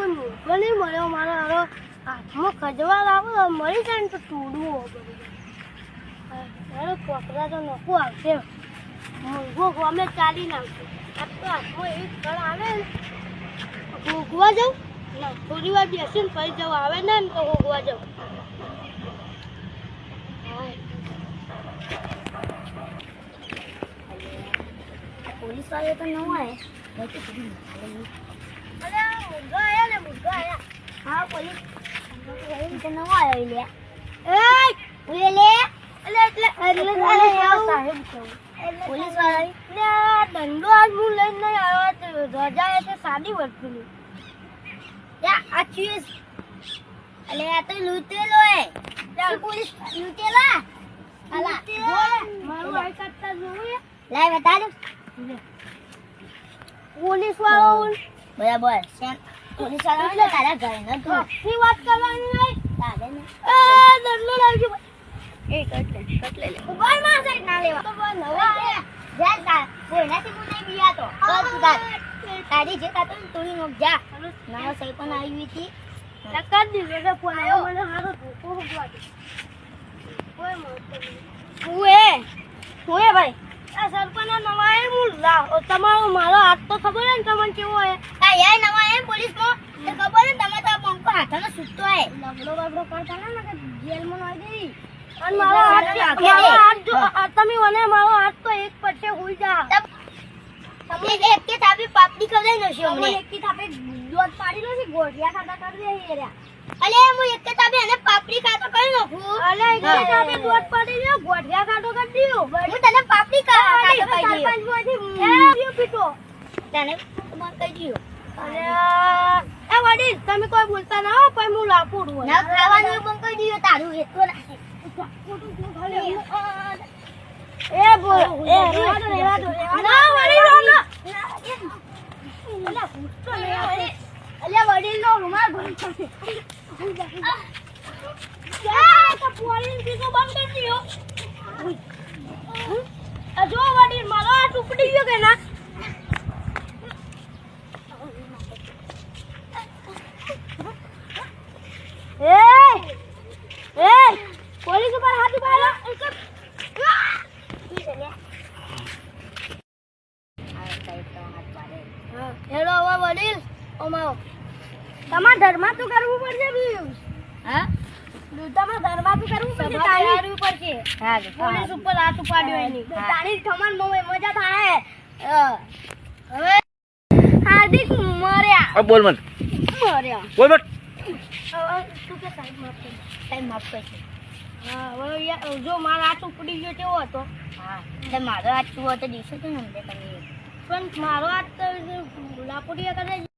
પણ મોકો નહીં મળ્યો, મારો હારો હાથમાં ખજવા લાવો મળી જાય ને તો તોડવો બધું. કોકરા તો નોખું આવશે. મોંઘો ગમે ચાલી નાખશે તો હાથમાં એવી સ્થળ આવે ને મોંઘવા જાઉં? ના, થોડી વાર બેસીને ફરી જવું આવે ને તો મોંઘવા જાઉં. પોલીસવાળા તો ન આવે સાદી વર્તની આ આ તો લૂટેલો હે પોલીસ પોલીસ વાળો બરાબર. પોલીસવાળા તારા ઘરે ન ની વાત કરવાની નહીં. તારે ને. એ દંડો લાવજો. એ કટ લે. લે લે માં સાઈડ ના લેવા. તો બસ નવા જા તા કોઈનાથી હું નહીં બિયાતો કર તું તાર તારી જે તાતો ને તું નો જા. નવો સહી પણ આવી હતી. ટક્કર દીધો એટલે ફોન આવ્યો. મને હારો ધોકો દે કોઈ મળતો નહીં ઉએ ઉએ ભાઈ. આ સરપંચ નવા એ હું લાવ તમારો મારો હાથ તો ખબર ને તમને કેવો હે આ યાર નવા એમ પોલીસમાં તે ખબર ને તમે તો આ હાથનો સૂતો હે. લગડો બગડો કરતા ના ને કે જેલમાં નાખી દેવી અને મારો હાથ મારો હાથ જો તમે મને મારો હાથ તો એક પટ્ટે હોઈ જા. તબ એક એક કે તાપી પાપડી ખવડાઈ નશે તમને અમને. એકી થાપે દોત પાડી લો છે ગોઠિયા ખાતા કરી દે હેર્યા અલે હું એક કે તાપી એને પાપડી ખાતો કરી નાખું. અલે એકી થાપે દોત પાડી લ્યો ગોઠિયા ખાતો કરી દીયો હું તને પાપડી ખા- ખાતો કહી દઉં. સરપંચમાંથી એ પીટો તને મને કહી દઉં. એ વડીલ તમે કોઈ બોલતા ના હો હું લાપું છું ના ખાવાનું બંધ કરી દઉં, તારું એટલું રાખે. એ બોલ એ રેવા દો રેવા દો ના વડીલ નો. ના અલ્યા પૂછતો નહીં અલ્યા વડીલ નો રૂમાલ ભરી થશે આ તો પોલીસ પીછો બંધ કરી દ્યો. જો વડીલ મારો ઉપડી ગયો કે ના એ એ પોલીસ ઉપર હાથ ઉપાડો હેલો હવે વડીલ ઓમાઓ તમાર ધર્મા તો કરવું પડશે બીજું તમાર ધર્મા તો કરવું પડશે તાણી પડશે હા પોલીસ મજા થાય હાર્દિક મર્યા બોલ બોલ તું કે માફ કરી જો મારો હાથ ઉપડી ગયો કેવો હતો? હા. મારો હાથ છુઓ તો દિવસે તો ને પણ મારો હાથ તો લાપોડિયા કરે